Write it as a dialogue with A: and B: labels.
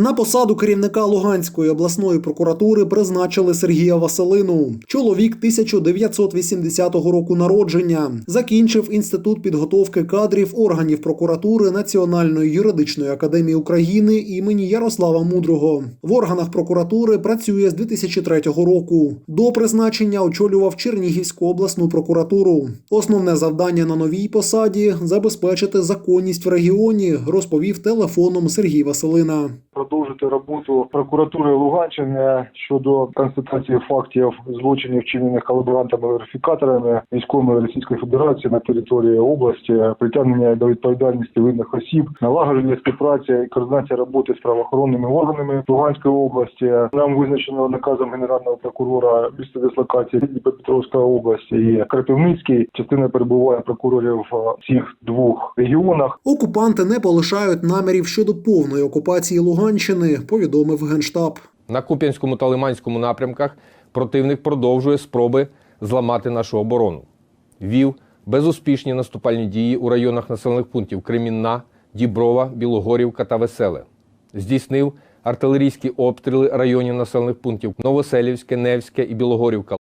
A: На посаду керівника Луганської обласної прокуратури призначили Сергія Василину. Чоловік 1980 року народження. Закінчив інститут підготовки кадрів органів прокуратури Національної юридичної академії України імені Ярослава Мудрого. В органах прокуратури працює з 2003 року. До призначення очолював Чернігівську обласну прокуратуру. Основне завдання на новій посаді забезпечити законність в регіоні, розповів телефоном Сергій Василина.
B: Продовжити роботу прокуратури Луганщини щодо констатації фактів злочинів, вчинених колаборантами-верифікаторами військовими Російської Федерації на території області, притягнення до відповідальності винних осіб, налагодження співпраці і координація роботи з правоохоронними органами Луганської області. Нам визначено наказом генерального прокурора місце дислокації Дніпропетровська область і Кропивницький. Частина перебуває прокурорів в цих двох регіонах.
A: Окупанти не полишають намірів щодо повної окупації Луганщини, повідомив генштаб.
C: На Куп'янському та Лиманському напрямках противник продовжує спроби зламати нашу оборону. Вів безуспішні наступальні дії у районах населених пунктів Кремінна, Діброва, Білогорівка та Веселе. Здійснив артилерійські обстріли районів населених пунктів Новоселівське, Невське і Білогорівка.